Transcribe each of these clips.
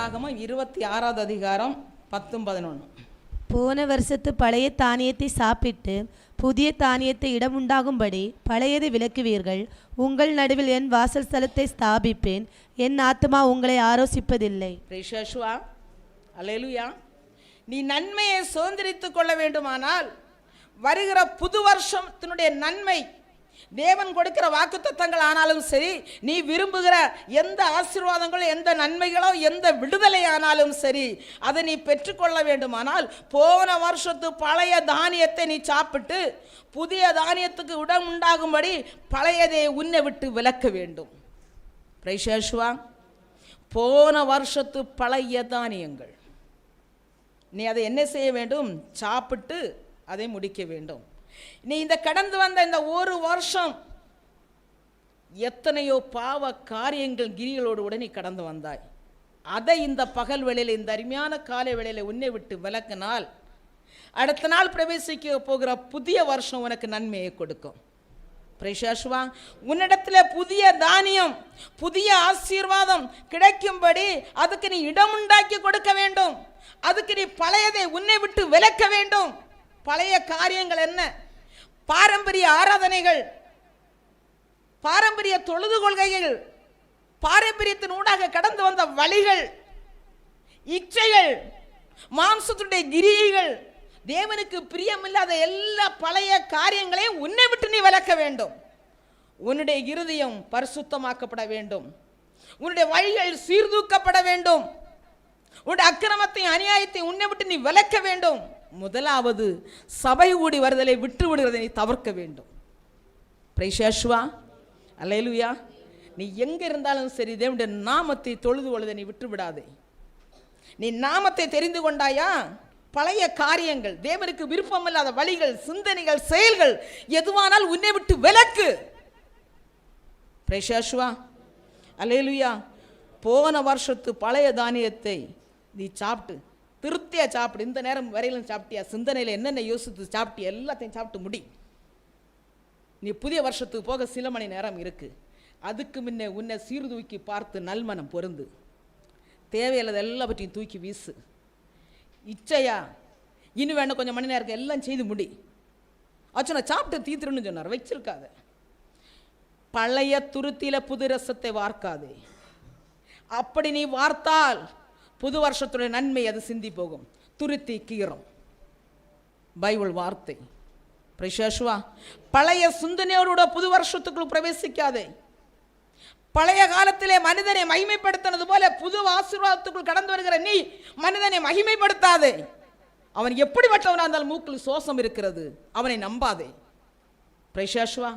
யாத்திராகமம் இருபத்தி ஆறாவது அதிகாரம் பத்தும் பதினொன்று. போன வருஷத்து பழைய தானியத்தை சாப்பிட்டு புதிய தானியத்தை இடம் உண்டாகும்படி பழையதை விலக்குவீர்கள் உங்கள் நடுவில் என் வாசல் ஸ்தலத்தை ஸ்தாபிப்பேன். என் ஆத்துமா உங்களை ஆரோசிப்பதில்லை. ரிஷாஷுவா அல்லேலுயா நீ நன்மையை சுதந்திரித்துக் கொள்ள வேண்டுமானால் வருகிற புது வருஷத்தினுடைய நன்மை தேவன் கொடுக்கிற வாக்குத்தத்தங்கள் ஆனாலும் சரி நீ விரும்புகிற எந்த ஆசீர்வாதங்களோ எந்த நன்மைகளோ எந்த விடுதலை ஆனாலும் சரி அதை நீ பெற்றுக்கொள்ள வேண்டுமானால் போன வருஷத்து பழைய தானியத்தை நீ சாப்பிட்டு புதிய தானியத்துக்கு இடம் உண்டாகும்படி பழையதை உன்னை விட்டு விலக்க வேண்டும். பிரைசேஷ்வா போன வருஷத்து பழைய தானியங்கள். நீ அதை என்ன செய்ய வேண்டும்? சாப்பிட்டு அதை முடிக்க வேண்டும். நீ இந்த கடந்து வந்த இந்த ஒரு வருஷம் எத்தனையோ பாவ காரியங்கள் கிரிகளோடு உடனே கடந்து வந்தாய். அதை இந்த பகல் வேளையில் இந்த அருமையான காலை வேளையில் உன்னை விட்டு விலக்கினால் அடுத்த நாள் பிரவேசிக்க போகிற புதிய வருஷம் உனக்கு நன்மையை கொடுக்கும். பிரேஷாஷ்வா உன்னிடத்தில் புதிய தானியம் புதிய ஆசீர்வாதம் கிடைக்கும்படி அதுக்கு நீ இடம் உண்டாக்கி கொடுக்க வேண்டும். அதுக்கு நீ பழையதை உன்னை விட்டு விலக்க வேண்டும். பழைய காரியங்கள் என்ன? பாரம்பரிய ஆராதனைகள் பாரம்பரிய தொழுது கொள்கைகள் பாரம்பரியத்தின் ஊடாக கடந்து வந்த வழிகள் இச்சைகள் மாம்சத்துடைய கிரியைகள் தேவனுக்கு பிரியமில்லாத எல்லா பழைய காரியங்களையும் உன்னை விட்டு நீ விளக்க வேண்டும். உன்னுடைய இருதயம் பரிசுத்தமாக்கப்பட வேண்டும். உன்னுடைய வழிகள் சீர்தூக்கப்பட வேண்டும். உன்னுடைய அக்கிரமத்தையும் அநியாயத்தை உன்னை விட்டு நீ விலக்க வேண்டும். முதலாவது சபை கூடி வருதலை விட்டு விடுவதை நீ தவிர்க்க வேண்டும். பிரைஷேஷ்வா அலையலுயா நீ எங்கே இருந்தாலும் சரி தேவனுடைய நாமத்தை தொழுது கொள்வதை நீ விட்டு விடாதே. நீ நாமத்தை தெரிந்து கொண்டாயா? பழைய காரியங்கள் தேவனுக்கு விருப்பமில்லாத வழிகள் சிந்தனைகள் செயல்கள் எதுவானால் உன்னை விட்டு விலக்கு. பிரேஷாஷ்வா அலேலுயா போன வருஷத்து பழைய தானியத்தை நீ சாப்பிட்டு திருப்தியா சாப்பிடு. இந்த நேரம் வரையிலும் சாப்பிட்டியா? சிந்தனையில் என்னென்ன யோசித்து சாப்பிட்டு? எல்லாத்தையும் சாப்பிட்டு முடி. நீ புதிய வருஷத்துக்கு போக சில மணி நேரம் இருக்கு. அதுக்கு முன்னே உன்னை சீர்தூக்கி பார்த்து நல்மனம் பொருந்து. தேவையில்லாத எல்லாவற்றையும் தூக்கி வீசு. இச்சையா? இனி வேணும் கொஞ்சம் மணி நேரம் எல்லாம் செய்து முடி. அச்சனை சாப்பிட்டு தீத்துருன்னு சொன்னார். வச்சிருக்காத. பழைய துருத்தியில புது ரசத்தை வார்க்காதே. அப்படி நீ வார்த்தால் புது வருஷத்துடைய நன்மை அது சிந்தி போகும். துருத்தி கீறும் பைபிள் வார்த்தை. பிரேஷாஷ்வா பழைய சிந்தனையோட புது வருஷத்துக்குள் பிரவேசிக்காதே. பழைய காலத்திலே மனிதனை மகிமைப்படுத்தினது போல புது ஆசீர்வாதத்துக்குள் கடந்து வருகிற நீ மனிதனை மகிமைப்படுத்தாதே. அவன் எப்படிப்பட்டவனாக இருந்தாலும் மூக்கில் சோசம் இருக்கிறது. அவனை நம்பாதே. பிரேஷாஷ்வா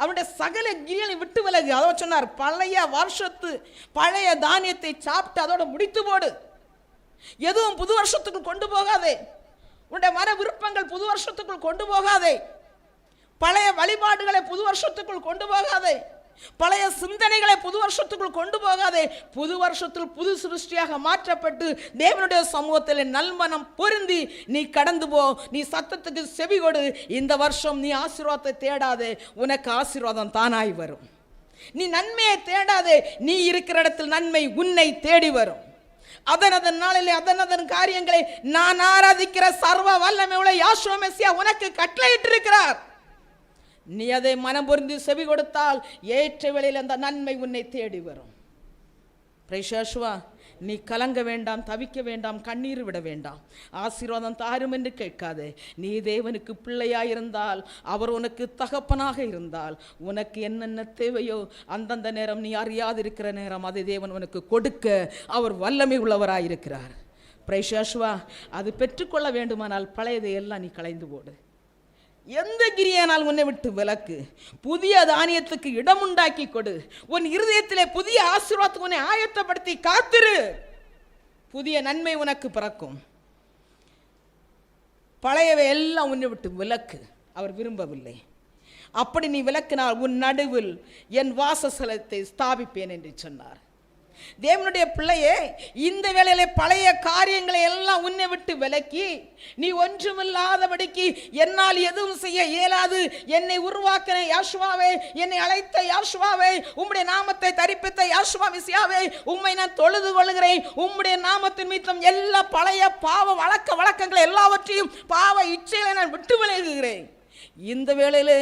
அவனுடைய சகல கிரியலை விட்டு விலகு. அதோ சொன்னார் பழைய வருஷத்து பழைய தானியத்தை சாப்பிட்டு அதோட முடித்து போடு. எதுவும் புது வருஷத்துக்குள் கொண்டு போகாதே. உன்னுடைய மர விருப்பங்கள் புது வருஷத்துக்குள் கொண்டு போகாதே. பழைய வழிபாடுகளை புது வருஷத்துக்குள் கொண்டு போகாதே. பழைய சிந்தனைகளை புது வருஷத்துக்குள் கொண்டு போகாதே. புது வருஷத்தில் புது சிருஷ்டியாக மாற்றப்பட்டு தேவனுடைய சமூகத்தில் நல்மனம் பொருந்தி நீ கடந்து போ. நீ சத்தத்துக்கு செவி கொடு. இந்த வருஷம் நீ ஆசீர்வாதத்தை தேடாதே. உனக்கு ஆசீர்வாதம் தானாய் வரும். நீ நன்மையை தேடாதே. நீ இருக்கிற இடத்தில் நன்மை உன்னை தேடி வரும். அதன் அதன் நாளிலே அதன் அதன் காரியங்களை நான் ஆராதிக்கிற சர்வ வல்லமை உள்ள யாசுவ மெஸ்ஸியா உனக்கு கட்டளையிட்டிருக்கிறார். நீ அதை மனம் பொருந்தி செவி கொடுத்தால் ஏற்ற வேளையில் அந்த நன்மை உன்னை தேடி வரும். பிரைஷாஷ்வா நீ கலங்க வேண்டாம் தவிக்க வேண்டாம் கண்ணீர் விட வேண்டாம். ஆசீர்வாதம் தாரும் என்று கேட்காதே. நீ தேவனுக்கு பிள்ளையாயிருந்தால் அவர் உனக்கு தகப்பனாக இருந்தால் உனக்கு என்னென்ன தேவையோ அந்தந்த நேரம் நீ அறியாதிருக்கிற நேரம் அதை தேவன் உனக்கு கொடுக்க அவர் வல்லமை உள்ளவராயிருக்கிறார். பிரைஷாஷ்வா அது பெற்றுக்கொள்ள வேண்டுமானால் பழையதை எல்லாம் நீ களைந்து போடு. எந்த கிரியானால் உன்னை விட்டு விலக்கு? புதிய தானியத்துக்கு இடம் உண்டாக்கி கொடு. உன் இருதயத்திலே புதிய ஆசீர்வாதத்துக்கு உன்னை ஆயத்தப்படுத்தி காத்திரு. புதிய நன்மை உனக்கு பிறக்கும். பழையவை எல்லாம் உன்னை விட்டு விலக்கு. அவர் விரும்பவில்லை. அப்படி நீ விளக்கினால் உன் நடுவில் என் வாசஸ்தலத்தை ஸ்தாபிப்பேன் என்று சொன்னார். தேவனுடைய பிள்ளையே இந்த வேலையில பழைய காரியங்களை எல்லாம் உன்னை விட்டு விலக்கி நீ ஒன்றுமில்லாதபடிக்கு என்னால் எதுவும் செய்ய இயலாது. என்னை உருவாக்கின யாஷ்வாவே என்னை அழைத்த யாஷ்வாவே உம்முடைய நாமத்தை தரிப்பித்த யாஷ்வா விசியாவே உம்மை நான் தொழுது கொள்கிறேன். உம்முடைய நாமத்தின் மீத்தம் எல்லா பழைய பாவ வழக்க வழக்கங்களை எல்லாவற்றையும் பாவ இச்சைகளை நான் விட்டு விலகுகிறேன். இந்த வேளையிலே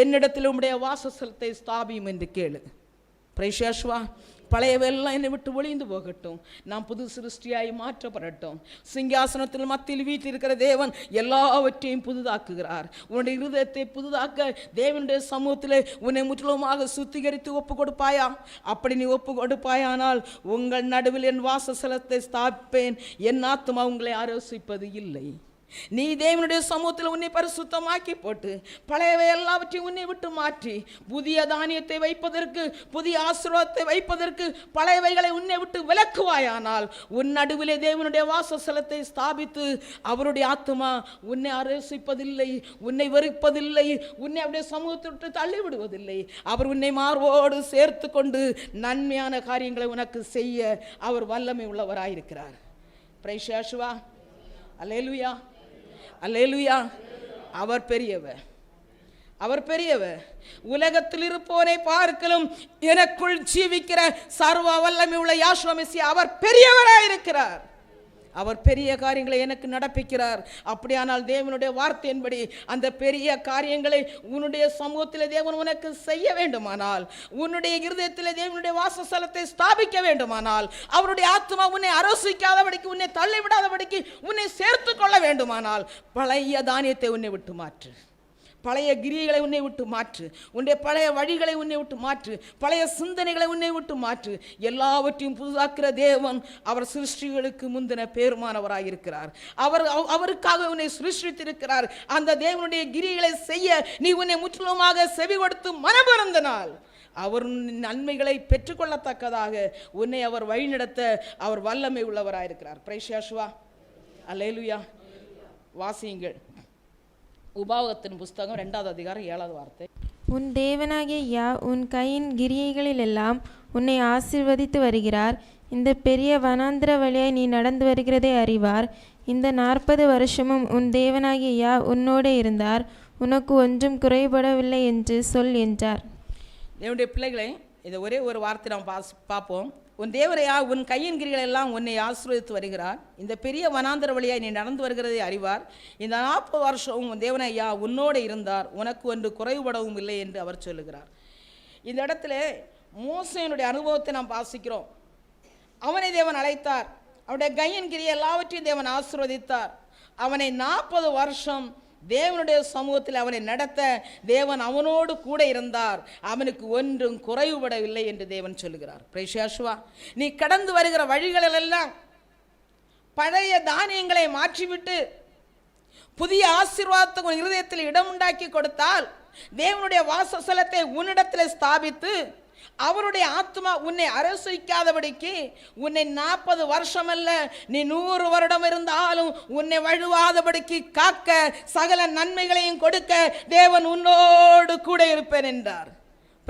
என்னிடத்தில் உம்முடைய வாசஸ்தலத்தை ஸ்தாபியும் என்று கேளு. பிரைஷாஷ்வா பழையவெல்லாம் என்னை விட்டு ஒளிந்து போகட்டும். நாம் புது சிருஷ்டியாய் மாற்றப்படட்டும். சிங்காசனத்தில் மத்தியில் வீட்டில் இருக்கிற தேவன் எல்லாவற்றையும் புதிதாக்குகிறார். உன்னுடைய இருதயத்தை புதிதாக்க தேவனுடைய சமூகத்தில் உன்னை முற்றிலுமாக சுத்திகரித்து ஒப்பு கொடுப்பாயா? அப்படி நீ ஒப்பு கொடுப்பாயானால் உங்கள் நடுவில் என் வாசஸ்தலத்தை ஸ்தாபிப்பேன். என் ஆத்மா உங்களை ஆலோசிப்பது இல்லை. நீ தேவனுடைய சமூகத்தில் உன்னை பரிசுத்தமாக்கி போட்டு பழையவை எல்லாவற்றையும் உன்னை விட்டு மாற்றி புதிய தானியத்தை வைப்பதற்கு புதிய ஆசீர்வாதத்தை வைப்பதற்கு பழையவைகளை உன்னை விட்டு விலக்குவாயானால் உன் நடுவிலே தேவனுடைய வாசஸ்தலத்தை ஸ்தாபித்து அவருடைய ஆத்மா உன்னை அரசிப்பதில்லை உன்னை வெறுப்பதில்லை உன்னை அவருடைய சமூகத்தை விட்டு தள்ளிவிடுவதில்லை. அவர் உன்னை மார்போடு சேர்த்து கொண்டு நன்மையான காரியங்களை உனக்கு செய்ய அவர் வல்லமை உள்ளவராயிருக்கிறார். பிரைஷாஷுவா அலேலுயா அல்லேலுயா. அவர் பெரியவர். அவர் பெரியவர். உலகத்தில் இருப்போரை பார்க்கலும் எனக்குள் ஜீவிக்கிற சர்வ வல்லமை உள்ள யாஸ்வமிசி அவர் பெரியவராயிருக்கிறார். அவர் பெரிய காரியங்களை எனக்கு நடப்பிக்கிறார். அப்படியானால் தேவனுடைய வார்த்தையின்படி அந்த பெரிய காரியங்களை உன்னுடைய சமூகத்தில் தேவன் உனக்கு செய்ய வேண்டுமானால் உன்னுடைய இருதயத்தில் தேவனுடைய வாசஸ்தலத்தை ஸ்தாபிக்க வேண்டுமானால் அவருடைய ஆத்மா உன்னை அரசிக்காதபடிக்கு உன்னை தள்ளிவிடாதபடிக்கு உன்னை சேர்த்து கொள்ள வேண்டுமானால் பழைய தானியத்தை உன்னை விட்டு மாற்று. பழைய கிரியைகளை உன்னை விட்டு மாற்று. உன்னுடைய பழைய வழிகளை உன்னை விட்டு மாற்று. பழைய சிந்தனைகளை உன்னை விட்டு மாற்று. எல்லாவற்றையும் புதுதாக்குற தேவன் அவர் சிருஷ்டிகளுக்கு முந்தின பேருமானவராயிருக்கிறார். அவர் அவருக்காக உன்னை சிருஷ்டித்திருக்கிறார். அந்த தேவனுடைய கிரிகளை செய்ய நீ உன்னை முற்றிலுமாக செவி கொடுத்து மனமறந்த நாள். அவர் உன் நன்மைகளை பெற்றுக்கொள்ளத்தக்கதாக உன்னை அவர் வழிநடத்த அவர் வல்லமை உள்ளவராயிருக்கிறார். பிரைஷாஷுவா அல்லேலுயா வாசியுங்கள். உபாகத்தின் புஸ்தகம் ரெண்டாவது அதிகாரம் ஏழாவது வார்த்தை. உன் தேவனாகிய யா உன் கையின் கிரியைகளிலெல்லாம் உன்னை ஆசீர்வதித்து வருகிறார். இந்த பெரிய வனாந்திர வழியாய் நீ நடந்து வருகிறதை அறிவார். இந்த நாற்பது வருஷமும் உன் தேவனாகிய யா உன்னோடே இருந்தார். உனக்கு ஒன்றும் குறைபடவில்லை என்று சொல் என்றார். என்னுடைய பிள்ளைகளே இதை ஒரே ஒரு வார்த்தை நாம் பாஸ் பார்ப்போம். உன் தேவரையா உன் கையின் கிரிகள் எல்லாம் உன்னை ஆசீர்வதித்து வருகிறார். இந்த பெரிய வனாந்தர வழியாய் நீ நடந்து வருகிறதை அறிவார். இந்த நாற்பது வருஷம் உன் தேவனையா உன்னோடு இருந்தார். உனக்கு ஒன்று குறைவுபடவும் இல்லை என்று அவர் சொல்லுகிறார். இந்த இடத்துல மோசையனுடைய அனுபவத்தை நாம் வாசிக்கிறோம். அவனை தேவன் அழைத்தார். அவனுடைய கையின் கிரி எல்லாவற்றையும் தேவன் ஆசீர்வதித்தார். அவனை நாற்பது வருஷம் தேவனுடைய சமூகத்தில் அவனை நடத்த தேவன் அவனோடு கூட இருந்தார். அவனுக்கு ஒன்றும் குறைவுபடவில்லை என்று தேவன் சொல்லுகிறார். பிரேஷாஷுவா நீ கடந்து வருகிற வழிகளிலெல்லாம் பழைய தானியங்களை மாற்றிவிட்டு புதிய ஆசீர்வாதத்தை உன் இருதயத்தில் இடம் உண்டாக்கி கொடுத்தால் தேவனுடைய வாசஸ்தலத்தை உன்னிடத்தில் ஸ்தாபித்து அவருடைய ஆத்மா உன்னை அரசிக்காதபடிக்கு உன்னை நாற்பது வருஷம் அல்ல நீ நூறு வருடம் இருந்தாலும் உன்னை வழுவாதபடிக்கு காக்க சகல நன்மைகளையும் கொடுக்க தேவன் உன்னோடு கூட இருப்பேன் என்றார்.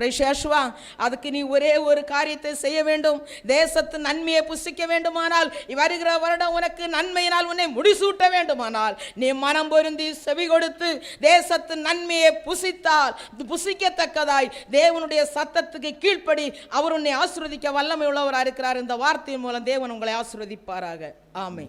பிரேஷாஷ்வா அதுக்கு நீ ஒரே ஒரு காரியத்தை செய்ய வேண்டும். தேசத்து நன்மையை புசிக்க வேண்டுமானால் வருகிற வருடம் உனக்கு நன்மையினால் உன்னை முடிசூட்ட வேண்டுமானால் நீ மனம் பொருந்தி செவி கொடுத்து தேசத்து நன்மையை புசித்தால் புசிக்கத்தக்கதாய் தேவனுடைய சத்தத்துக்கு கீழ்ப்படி அவர் உன்னை ஆசிர்வதிக்க வல்லமை உள்ளவராக இருக்கிறார் இந்த வார்த்தையின் மூலம் தேவன் உங்களை ஆசிர்வதிப்பாராக. ஆமை